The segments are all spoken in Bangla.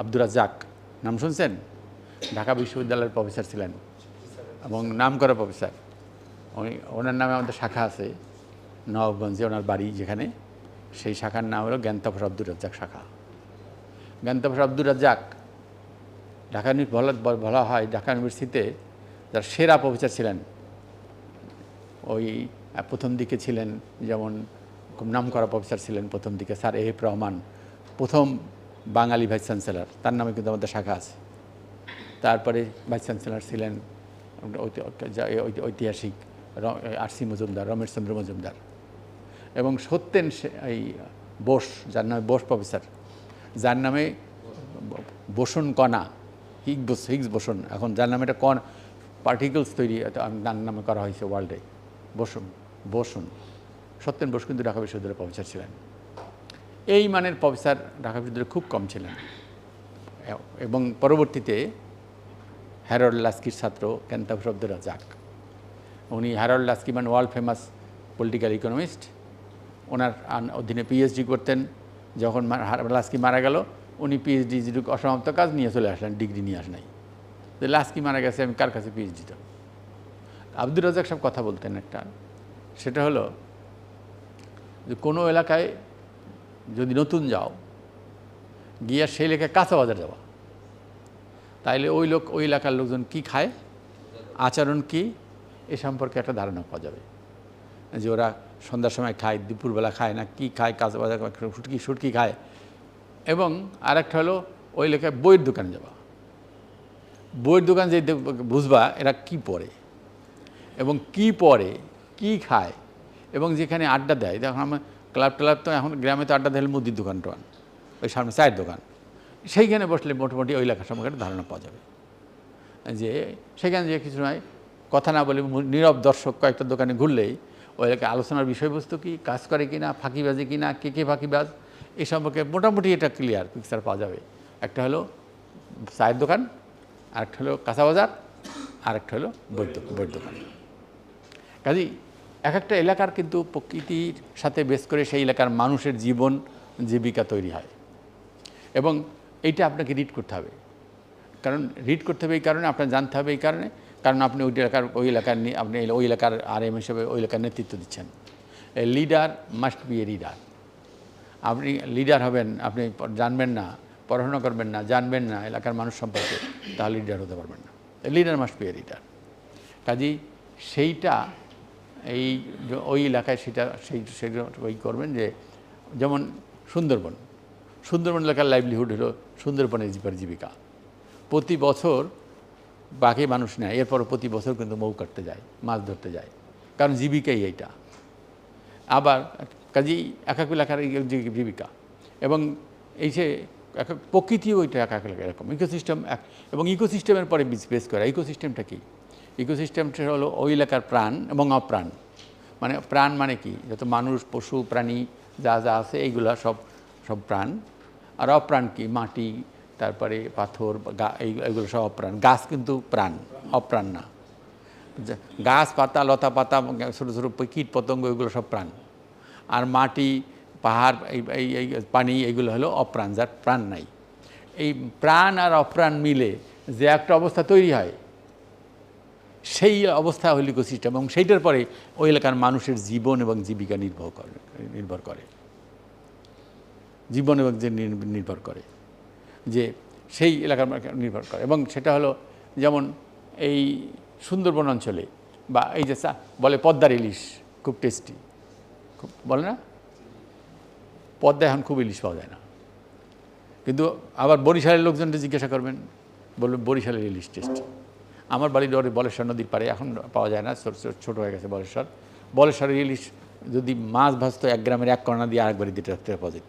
আব্দুর রাজ্জাক, নাম শুনছেন? ঢাকা বিশ্ববিদ্যালয়ের প্রফেসর ছিলেন এবং নাম করা প্রফেসর উনি, ওনার নামে আমাদের শাখা আছে, নবাবগঞ্জে ওনার বাড়ি যেখানে। সেই শাখার নাম হলো জ্ঞানতাফর আব্দুর রাজ্জাক শাখা। জ্ঞানতাফর আব্দুর রাজ্জাক, ঢাকা বলা বলা হয় ঢাকা ইউনিভার্সিটিতে যার সেরা প্রফেসর ছিলেন। ওই প্রথম দিকে ছিলেন, যেমন খুব নাম করা প্রফেসর ছিলেন প্রথম দিকে, স্যার এফ রহমান। প্রথম বাঙালি ভাইস চ্যান্সেলর, তার নামে কিন্তু আমাদের শাখা আছে। তারপরে ভাইস চ্যান্সেলার ছিলেন ঐতিহাসিক আরসি মজুমদার রমেশচন্দ্র মজুমদার। এবং সত্যেন এই বোস, যার নামে বোস প্রফেসর, যার নামে বোসন কণা হিগস হিগস বোসন, এখন যার নামে একটা কণ, পার্টিকেলস তৈরি, তার নামে করা হয়েছে ওয়ার্ল্ডে। বসুন বসুন। সত্যেন বোস কিন্তু ঢাকা বিশ্ববিদ্যালয়ের প্রফেসর ছিলেন। এই মানের প্রফেসর ঢাকা বিশ্ববিদ্যালয়ে খুব কম ছিলেন। এবং পরবর্তীতে হ্যারল্ড লাস্কির ছাত্র ক্যান্তাফর আব্দুর রাজাক। উনি হ্যারল্ড লাস্কি মানে ওয়ার্ল্ড ফেমাস পলিটিক্যাল ইকোনমিস্ট ওনার অধীনে পিএইচডি করতেন। যখন লাস্কি মারা গেল, উনি পিএইচডি যেটুকু অসমাপ্ত কাজ নিয়ে চলে আসলেন, ডিগ্রি নিয়ে আস নাই। তো লাস্কি মারা গেছে, আমি কার কাছে পিএইচডি দেবো আব্দুর রাজাক সব কথা বলতেন একটা। সেটা হলো যে কোনো এলাকায় যদি নতুন যাও, গিয়ে সেই এলাকায় কাঁচা বাজার যাওয়া তাইলে ওই লোক, ওই এলাকার লোকজন কি খায়? আচরণ কি? এ সম্পর্কে একটা ধারণা পাওয়া যাবে। যে ওরা সন্ধ্যার সময় খায়, দুপুরবেলা খায় না, কি খায়, কাঁচা বাজার সুটকি সুটকি খায়। এবং আরেকটা হলো, ওই এলাকায় বইয়ের দোকানে যাওয়া বইয়ের দোকান যে বুঝবা এরা কি পড়ে এবং কি পড়ে কি খায় এবং যেখানে আড্ডা দেয়। দেখুন আমার ক্লাব ট্লাব তো এখন গ্রামে তো আড্ডা দেয় মুদির দোকান টোকান ওই সামনে চায়ের দোকান। সেইখানে বসলে মোটামুটি ওই এলাকা সম্পর্কে ধারণা পাওয়া যাবে। যে সেখানে যে কিছু নয়, কথা না বলে নীরব দর্শক কয়েকটা দোকানে ঘুরলেই ওই এলাকায় আলোচনার বিষয়বস্তু কি, কাজ করে কি না ফাঁকিবাজি কি না কে কে ফাঁকিবাজ এই সম্পর্কে মোটামুটি এটা ক্লিয়ার পিকচার পাওয়া যাবে। একটা হলো চায়ের দোকান, আরেকটা হলো কাঁচা বাজার, আরেকটা হলো বৈদ্য বইয়ের দোকান কাজেই এক একটা এলাকার কিন্তু প্রকৃতির সাথে বেশ করে সেই এলাকার মানুষের জীবন, জীবিকা তৈরি হয়। এবং এইটা আপনাকে রিড করতে হবে। কারণ রিড করতে হবে এই কারণে, আপনার জানতে হবে এই কারণে, কারণ আপনি ওই এলাকার ওই এলাকার আপনি ওই এলাকার আর এম হিসেবে ওই এলাকার নেতৃত্ব দিচ্ছেন। A leader must be a leader আপনি লিডার হবেন, আপনি জানবেন না, পড়াশোনা করবেন না, জানবেন না এলাকার মানুষ সম্পর্কে, তাহলে লিডার হতে পারবেন না। Leader must be a leader কাজেই সেইটা এই ওই এলাকায় সেটা, সেই সেটা ওই করবেন যে যেমন সুন্দরবন সুন্দরবন এলাকার লাইভলিহুড হলো সুন্দরবনের জীবিকার জীবিকা। প্রতি বছর বাকি মানুষ নেয় এরপর প্রতি বছর কিন্তু মৌ কাটতে যায়, মাছ ধরতে যায়, কারণ জীবিকাই এইটা। আবার কাজেই এক এক এলাকার জীবিকা, এবং এই যে এক, প্রকৃতিও ওইটা এক এক এলাকা এরকম ইকোসিস্টেম এক, এবং ইকোসিস্টেমের পরে বেস করা ইকোসিস্টেমটা কি? ইকোসিস্টেমটা হলো ওই এলাকার প্রাণ এবং অপ্রাণ। মানে প্রাণ মানে কি? যত মানুষ, পশু, প্রাণী যা যা আছে এইগুলা সব সব প্রাণ। আর অপ্রাণ কি? মাটি, তারপরে পাথর বা গা- এই, এগুলো সব অপ্রাণ। গাছ কিন্তু প্রাণ, অপ্রাণ না। গাছ, পাতা, লতা, পাতা, ছোটো ছোটো কীট পতঙ্গ এগুলো সব প্রাণ। আর মাটি, পাহাড় এই এই পানি এগুলো হলো অপ্রাণ, যার প্রাণ নাই। এই প্রাণ আর অপ্রাণ মিলে যে একটা অবস্থা তৈরি হয় সেই অবস্থা হল ইকোসিস্টেম এবং সেইটার পরে ওই এলাকার মানুষের জীবন এবং জীবিকা নির্ভর করে নির্ভর করে। জীবন এবং যে নির্ভর করে। যে সেই এলাকার নির্ভর করে এবং সেটা হলো যেমন এই সুন্দরবন অঞ্চলে বা এই যে বলে পদ্মার ইলিশ, খুব টেস্টি। খুব, বলে না? পদ্মা এখন খুব ইলিশ পাওয়া যায় না। কিন্তু আবার বরিশালের লোকজনকে জিজ্ঞাসা করবেন বলবেন বরিশালের ইলিশ টেস্টি। আমার বাড়ির ওরে বলেশ্বর নদীর পাড়ে, এখন পাওয়া যায় না, ছোট হয়ে গেছে বলেশ্বর। বলেশ্বরের ইলিশ যদি মাছ ভাজতো এক গ্রামের এক কর্না দিয়ে আরেকবারই দিতে পাওয়া যেত।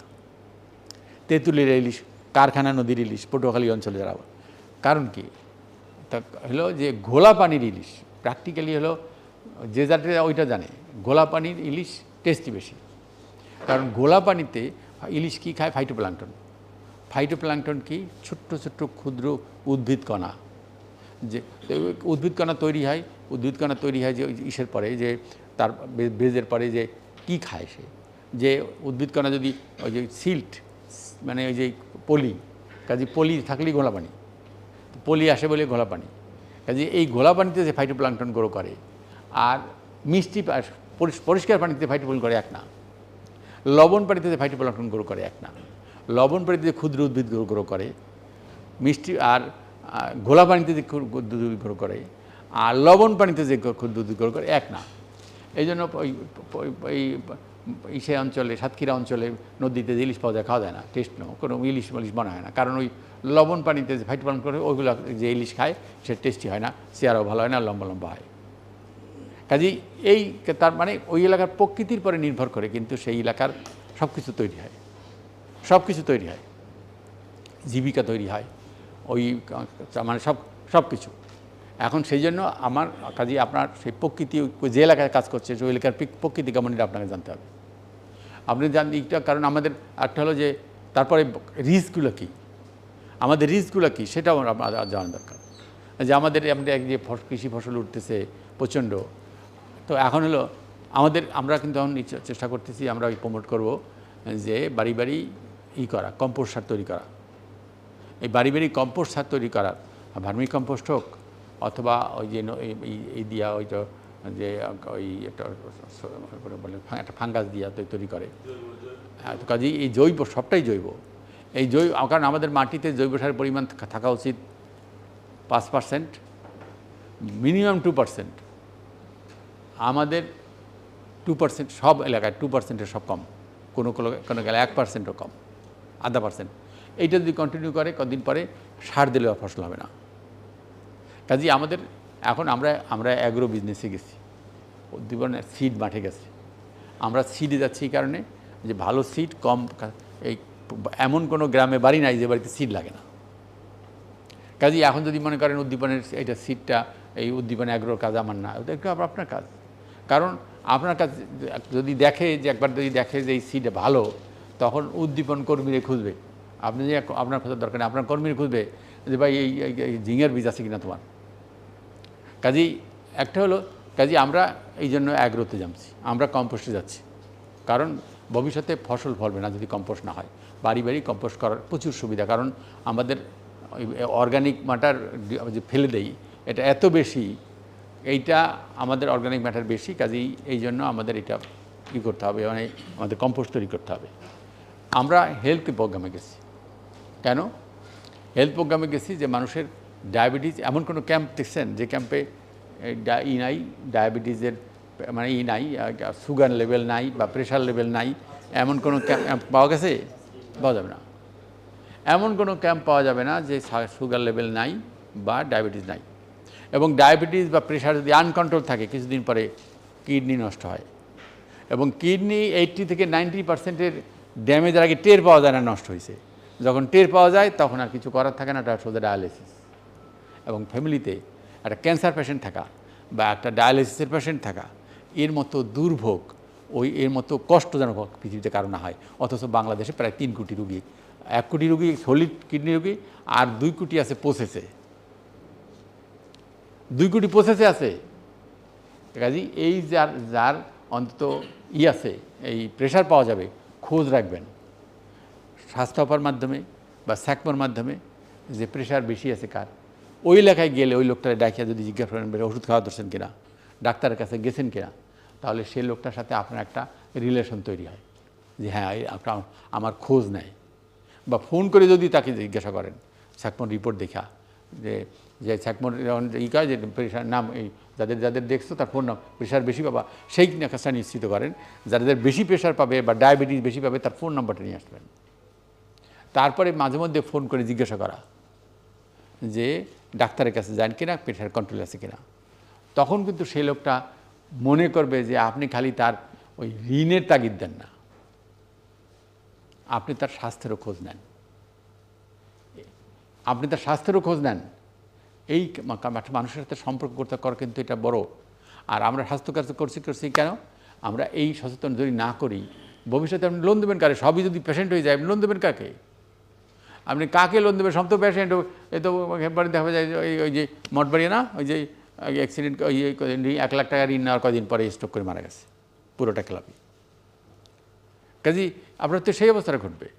তেঁতুলের ইলিশ, কারখানা নদীর ইলিশ, পটুয়াখালী অঞ্চলে যারা কারণ কি? তা হলো যে ঘোলা পানির ইলিশ প্র্যাকটিক্যালি হলো যে যাতে ওইটা জানে ঘোলা পানির ইলিশ টেস্টি বেশি। কারণ ঘোলা পানিতে ইলিশ কী খায়? ফাইটোপ্লাঙ্কটন ফাইটোপ্লাঙ্কটন কি? ছোট্ট ছোট্ট, ক্ষুদ্র, উদ্ভিদ কণা। যে উদ্ভিদ কণা তৈরি হয় উদ্ভিদ কণা তৈরি হয় যে ইসের পরে, যে, তার বে- বেজের পরে যে, কি খায় সে? যে উদ্ভিদ কণা যদি, ওই যে, সিল্ট মানে ওই যে, পলি, কাজে পলি থাকলেই ঘোলা পানি পলি আসে বলে ঘোলা পানি কাজে এই ঘোলা পানিতে যে ফাইটোপ্লাঙ্কটন গ্রো করে, আর মিষ্টি পরিষ্কার পানিতে ফাইটোপ্লাঙ্কটন করে এক না। লবণ পানিতে যে ফাইটোপ্লাঙ্কটন গ্রো করে এক না। লবণ পানিতে যে ক্ষুদ্র উদ্ভিদ গ্রো করে, মিষ্টি আর ঘোলা পানিতে যে ক্ষু- ক্ষুদ্র করে, আর লবণ পানিতে যে ক্ষুদ্র করে, এক না। এই জন্য ওই ইসে অঞ্চলে, সাতক্ষীরা অঞ্চলে নদীতে যে ইলিশ পাওয়া যায়, খাওয়া যায় না, টেস্ট নো, কোনো ইলিশ মিলিশ মনে হয় না। কারণ ওই লবণ পানিতে যে ফাইট পালন করে, ওইগুলো যে ইলিশ খায়, সে টেস্টি হয় না, চেয়ারও ভালো হয় না, লম্বা লম্বা হয়। কাজেই এই তার মানে ওই এলাকার প্রকৃতির পরে নির্ভর করে কিন্তু সেই এলাকার সব কিছু তৈরি হয়। সব কিছু তৈরি হয়। জীবিকা তৈরি হয়। ওই মানে সব সব কিছু। এখন সেই জন্য আমার কাজে, আপনার সেই প্রকৃতি, যে এলাকায় কাজ করছে, সেই এলাকার প্রকৃতি কেমন এটা আপনাকে জানতে হবে? আপনি জান এইটা কারণ আমাদের একটা হলো যে, তারপরে রিস্কগুলো কী? আমাদের রিস্কগুলো কী? সেটাও আমাদের জানা দরকার। যে আমাদের আমাদের এক যে কৃষি ফসল উঠতেছে প্রচণ্ড, তো এখন হলো আমাদের, আমরা কিন্তু এখন চেষ্টা করতেছি, আমরা ওই প্রমোট করব, যে বাড়ি বাড়ি ই করা কম্পোস্ট সার তৈরি করা। এই বাড়ি বাড়ি কম্পোস্ট সার তৈরি করা ভার্মি কম্পোস্ট হোক অথবা ওই যে এই- দিয়া ওই তো যে ওই একটা বলে একটা ফাঙ্গাস দিয়া তৈরি করে। হ্যাঁ, কাজেই এই জৈব সবটাই জৈব। এই জৈব কারণ আমাদের মাটিতে জৈব সারের পরিমাণ থাকা- উচিত পাঁচ পার্সেন্ট মিনিমাম টু পার্সেন্ট আমাদের টু পার্সেন্ট সব এলাকায় টু পার্সেন্টের সব কম। কোনো কোনো কোনো এক পার্সেন্টও কম আধা পার্সেন্ট এইটা যদি কন্টিনিউ করে, কদিন পরে সার দিলেও ফসল হবে না। কাজেই আমাদের এখন আমরা আমরা অ্যাগ্রো বিজনেসে গেছি। উদ্দীপনের সিড মাঠে গেছে। আমরা সিডে যাচ্ছি এই কারণে যে ভালো সিড কম এই এমন কোনো গ্রামে বাড়ি নাই যে বাড়িতে সিড লাগে না। কাজেই এখন যদি মনে করেন উদ্দীপনের এটা সিটটা এই উদ্দীপন অ্যাগ্রোর কাজ আমার না, ওটা একটু আপনার কাজ। কারণ আপনার কাজ যদি দেখে, যে একবার যদি দেখে যে এই সিটটা ভালো, তখন উদ্দীপন কর্মীরে খুঁজবে। আপনি যে আপনার খোঁজার দরকার নেই। আপনার কর্মীর খুঁজবে যে ভাই এই ঝিঙের বীজ আছে কিনা তোমার। কাজেই একটা হলো, কাজেই আমরা এই জন্য অ্যাগ্রোতে যাচ্ছি, আমরা কম্পোস্টে যাচ্ছি। কারণ ভবিষ্যতে ফসল ফলবে না যদি কম্পোস্ট না হয়। বাড়ি বাড়ি কম্পোস্ট করার প্রচুর সুবিধা। কারণ আমাদের অর্গানিক ম্যাটার যে ফেলে দেই, এটা এত বেশি, এইটা আমাদের অর্গানিক ম্যাটার বেশি। কাজেই এই জন্য আমাদের এটা কী করতে হবে মানে আমাদের কম্পোস্ট তৈরি করতে হবে। আমরা হেলথ প্রোগ্রামে গেছি। কেন? হেলথ প্রোগ্রামে গেছি যে মানুষের ডায়াবেটিস এমন কোনো ক্যাম্প দেখছেন? যে ক্যাম্পে ই নাই ডায়াবেটিসের মানে ই নাই সুগার লেভেল নাই বা প্রেশার লেভেল নাই, এমন কোনো ক্যাম্প পাওয়া গেছে? পাওয়া যাবে না। এমন কোনো ক্যাম্প পাওয়া যাবে না যে সুগার লেভেল নাই বা ডায়াবেটিস নাই। এবং ডায়াবেটিস বা প্রেশার যদি আনকন্ট্রোল থাকে, কিছুদিন পরে কিডনি নষ্ট হয়। এবং কিডনি এইট্টি থেকে নাইনটি পার্সেন্টের ড্যামেজের আগে টের পাওয়া যায় না, নষ্ট হয়েছে যখন টের পাওয়া যায়, তখন আর কিছু করার থাকে না, এটা সোজা ডায়ালিসিস এবং ফ্যামিলিতে একটা ক্যান্সার পেশেন্ট থাকা বা একটা ডায়ালিসিসের পেশেন্ট থাকা, এর মতো দুর্ভোগ, ওই এর মতো কষ্টজনক পৃথিবীতে কারও না হয়। অথচ বাংলাদেশে প্রায় তিন কোটি রুগী, এক কোটি রুগী সলিড কিডনি রুগী, আর দুই কোটি আছে প্রসেসে দুই কোটি প্রসেসে আছে। কাজী এই যার যার অন্তত ই আছে, এই প্রেশার পাওয়া যাবে, খোঁজ রাখবেন। স্বাস্থ্য অফার মাধ্যমে বা স্যাকমোর মাধ্যমে যে প্রেশার বেশি আছে কার? ওই এলাকায় গেলে ওই লোকটার ডাকিয়া যদি জিজ্ঞাসা করেন ওষুধ খাওয়া ধরছেন কিনা? ডাক্তারের কাছে গেছেন কিনা? তাহলে সেই লোকটার সাথে আপনার একটা রিলেশন তৈরি হয়। যে হ্যাঁ আপনার, আমার খোঁজ নেয় বা ফোন করে যদি তাকে জিজ্ঞাসা করেন, স্যাকমোর রিপোর্ট দেখা, যে যে স্যাকমোর ই কাজ যে প্রেশার নাম এই যাদের যাদের দেখছ তার ফোন নাম প্রেশার বেশি পাবা, সেই কাজটা নিশ্চিত করেন, যাদের বেশি প্রেশার পাবে বা ডায়াবেটিস বেশি পাবে তার ফোন নাম্বারটা নিয়ে আসবেন। তারপরে মাঝে মধ্যে ফোন করে জিজ্ঞাসা করা যে, ডাক্তারের কাছে যান কিনা? প্রেশার কন্ট্রোল আছে কিনা? তখন কিন্তু সেই লোকটা মনে করবে যে, আপনি খালি তার ওই ঋণের তাগিদ দেন না। আপনি তার স্বাস্থ্যেরও খোঁজ নেন। আপনি তার স্বাস্থ্যেরও খোঁজ নেন। এই মানুষের সাথে সম্পর্ক করতে করা কিন্তু এটা বড়। আর আমরা স্বাস্থ্য কাজ করছি করছি কেন? আমরা এই সচেতন যদি না করি, ভবিষ্যতে আপনি লোন দেবেন কারে? সবই যদি পেশেন্ট হয়ে যায়, আপনি লোন দেবেন কাকে? আপনি কাকে লোন দেবেন? সব তো পেশেন্ট এই তো বাড়ি দেখা যায় ওই- ওই যে মঠবাড়ি না, ওই যে অ্যাক্সিডেন্ট ওই এক লাখ টাকা ঋণ নেওয়ার কদিন পরে স্ট্রোক করে মারা গেছে, পুরোটা খেলাপি। কাজী আপনার তো সেই অবস্থাটা ঘটবে।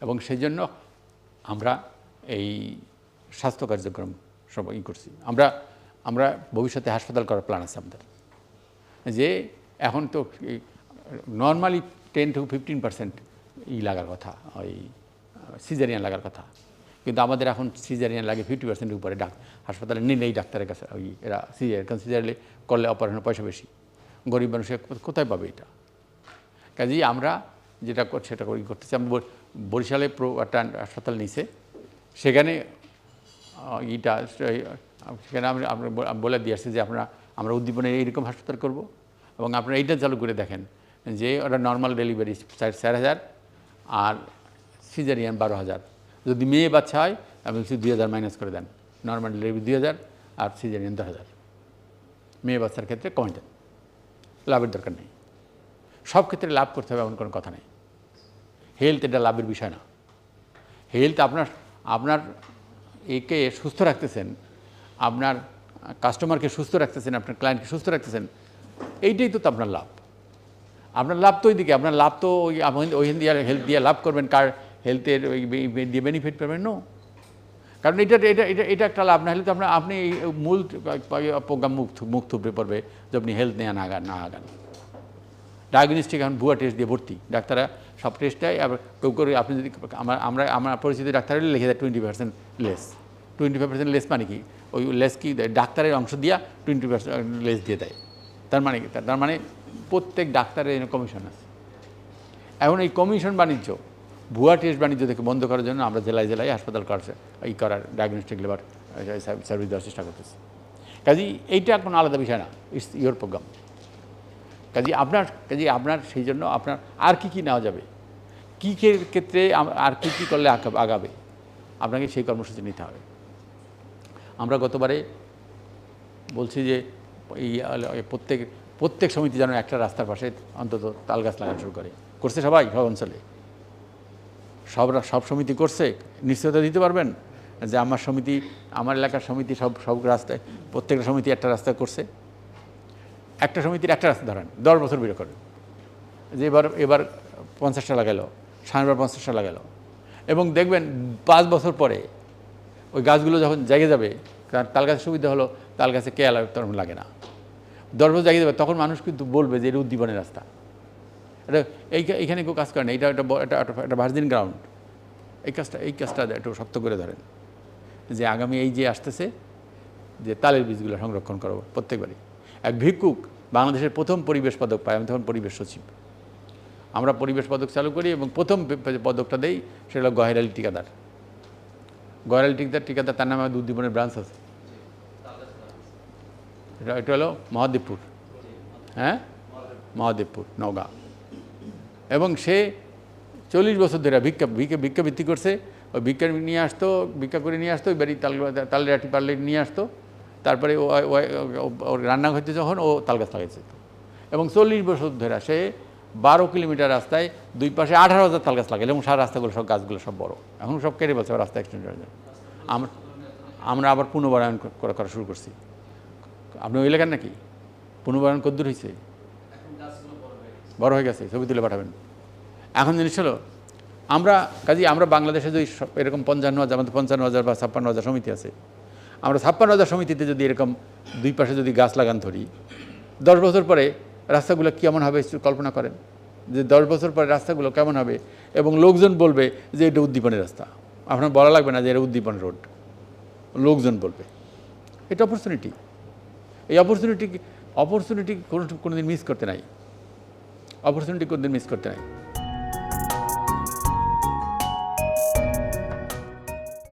এবং সেই জন্য আমরা এই স্বাস্থ্য কার্যক্রম সব ই করছি। আমরা আমরা ভবিষ্যতে হাসপাতাল করার প্ল্যান আছে আমাদের। যে এখন তো normally ten to fifteen percent ই লাগার কথা, ওই সিজারিয়ান লাগার কথা। কিন্তু আমাদের এখন সিজারিয়ান লাগে ফিফটি পার্সেন্টের উপরে ডাক। হাসপাতালে নিলেই ডাক্তারের কাছে ওই এরা সিজার কারণ সিজারিয়ালে করলে অপারেশনের পয়সা বেশি। গরিব মানুষ কোথায় পাবে এটা? কাজেই আমরা যেটা কর- সেটা করি, করতেছি। বর- বরিশালে প্রো একটা হাসপাতাল নিছে। সেখানে ইটা সেখানে আমি বলে দিয়ে আসছি যে আমরা আমরা উদ্দীপনে এইরকম হাসপাতাল করব। এবং আপনারা এইটা চালু করে দেখেন যে ওটা নর্মাল ডেলিভারি চার হাজার। আর সিজারিয়ান বারো হাজার। যদি মেয়ে বাচ্চা হয়, আপনি দুই হাজার মাইনাস করে দেন। নর্মাল ডেলিভারি দুই হাজার, আর সিজারিয়ান দশ হাজার। মেয়ে বাচ্চার ক্ষেত্রে কমে দেন লাভের দরকার নেই। সব ক্ষেত্রে লাভ করতে হবে এমন কোনো কথা নেই। হেলথ এটা লাভের বিষয় না। হেলথ আপনার আপনার একে সুস্থ রাখতেছেন, আপনার কাস্টমারকে সুস্থ রাখতেছেন, আপনার ক্লায়েন্টকে সুস্থ রাখতেছেন, এইটাই তো আপনার লাভ। আপনার লাভ তো ওইদিকে, আপনার লাভ তো ওই ওইখান দিয়ে হেলথ দিয়ে লাভ করবেন কার হেলথের ওই বেনিফিট পাবেন নো কারণ এটা এটা এটা এটা একটা লাভ, না হলে তো আপনার আপনি মূল প্রোগ্রাম মুখ মুখ থুবড়ে পড়বে যে আপনি হেলথ নেওয়া না না আগান। ডায়াগনস্টিক এখন ভুয়া টেস্ট দিয়ে ভর্তি। ডাক্তাররা সব টেস্টটাই আবার কেউ করে আপনি যদি আমার, আমরা, আমার পরিচিত ডাক্তার লিখে দেয় twenty percent less twenty five percent less মানে কি? ওই লেস কি? ডাক্তারের অংশ দিয়া টোয়েন্টি পার্সেন্ট লেস দিয়ে দেয়। তার মানে কি? তার মানে প্রত্যেক ডাক্তারের কমিশন আছে। এখন এই কমিশন বাণিজ্য ভুয়া টেস্ট বাণিজ্য থেকে বন্ধ করার জন্য আমরা জেলায় জেলায় হাসপাতাল করার এই করার ডায়াগনস্টিক লেবার সার্ভিস দেওয়ার চেষ্টা করতেছি। কাজে এইটা কোনো আলাদা বিষয় না ইটস ইয়োর প্রোগ্রাম কাজে আপনার কাজে আপনার, সেই জন্য আপনার আর কি কি নেওয়া যাবে? কী ক্ষেত্রে আর কী কী করলে আগাবে- আপনাকে সেই কর্মসূচি নিতে হবে। আমরা গতবারে বলছি যে, এই এই প্রত্যেক প্রত্যেক সমিতি যেন একটা রাস্তার পাশে অন্তত তাল গাছ লাগানো শুরু করে। করছে সবাই সব অঞ্চলে সব সব সমিতি করছে, নিশ্চয়তা দিতে পারবেন? যে আমার সমিতি, আমার এলাকার সমিতি সব সব রাস্তায়, প্রত্যেকটা সমিতি একটা রাস্তা করছে। একটা সমিতির একটা রাস্তা ধরেন, দশ বছর বেরো করেন। যে এবার এবার পঞ্চাশটা লাগালো সামনের পঞ্চাশটা লাগালো। এবং দেখবেন পাঁচ বছর পরে ওই গাছগুলো যখন জায়গা যাবে কারণ তাল গাছের সুবিধা হলো তাল গাছে কে তখন লাগে না। দশ বছর জায়গা যাবে, তখন মানুষ কিন্তু বলবে যে এটা উদ্দীপনের রাস্তা। এটা এই এইখানে কেউ কাজ করে না, এটা একটা একটা- ভার্জিন গ্রাউন্ড। এই কাজটা এই কাজটা একটু শক্ত করে ধরেন। যে আগামী এই যে আসতেছে, যে তালের বীজগুলো সংরক্ষণ করব প্রত্যেকবারই। এক ভিক্ষুক বাংলাদেশের প্রথম পরিবেশ পদক পায়, আমি তখন পরিবেশ সচিব। আমরা পরিবেশ পদক চালু করি এবং প্রথম পদকটা দেই, সেটা হলো গহেরালি ঠিকাদার। গহেরালি ঠিকাদার ঠিকাদার, তার নামে আমাদের উদ্দীপনের ব্রাঞ্চ আছে। এটা এটা হলো মহাদেবপুর। হ্যাঁ? মহাদেবপুর, নওগাঁ। এবং সে চল্লিশ বছর ধরে ভিক্ষা ভিক্ষা ভিক্ষা ভিত্তি করছে। ওই ভিক্ষা নিয়ে আসতো, ভিক্ষা করে নিয়ে আসতো ওই বাড়ি তাল তালের আটি পারলে নিয়ে আসতো। তারপরে ওর রান্না হইতে যখন ও তাল গাছ লাগাইছে এবং চল্লিশ বছর ধরে সে বারো কিলোমিটার রাস্তায় দুই পাশে আঠারো হাজার তাল গাছ লাগাইল এবং সারা রাস্তাগুলো সব গাছগুলো সব বড়। এখন সব কেটে বলছে রাস্তা এক্সটেন্ড হয়ে জন্য আমরা আমরা আবার পুনর্বারায়ণ করা করা শুরু করছি। আপনি ওই এলাকার নাকি? পুনর্বারায়ণ কদ্দূর হয়েছে বড় হয়ে গেছে, ছবি তুলে পাঠাবেন। এখন জিনিস হলো, আমরা কাজে আমরা বাংলাদেশে যদি এরকম পঞ্চান্ন হাজার, আমাদের পঞ্চান্ন হাজার বা ছাপ্পান্ন হাজার সমিতি আছে, আমরা ছাপ্পান্ন হাজার সমিতিতে যদি এরকম দুই পাশে যদি গাছ লাগান ধরি, দশ বছর পরে রাস্তাগুলো কেমন হবে একটু কল্পনা করেন। যে দশ বছর পরে রাস্তাগুলো কেমন হবে এবং লোকজন বলবে যে এটা উদ্দীপনের রাস্তা। আপনার বলা লাগবে না যে এটা উদ্দীপন রোড। লোকজন বলবে। এটা অপরচুনিটি এই অপরচুনিটি অপরচুনিটি কোনো কোনোদিন মিস করতে নাই। অপরচুনিটি কোনদিন মিস করতে নাই